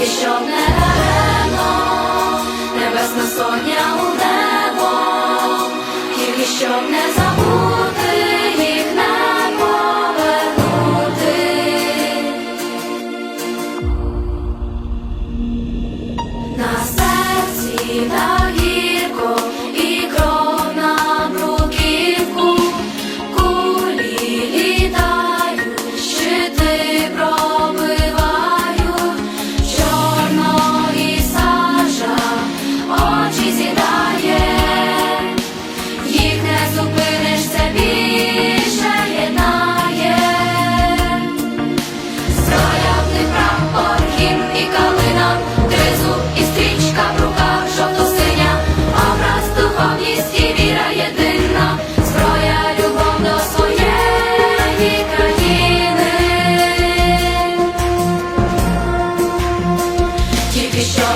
тільки що не рано, небесна соня у небо, тільки щоб не забути їх не повернути. На серці та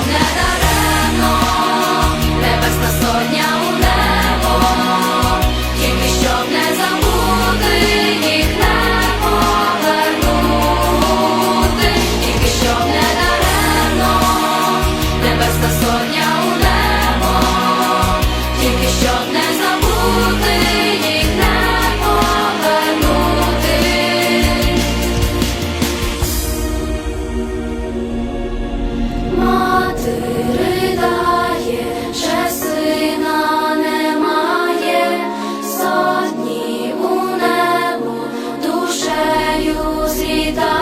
なだ Sita.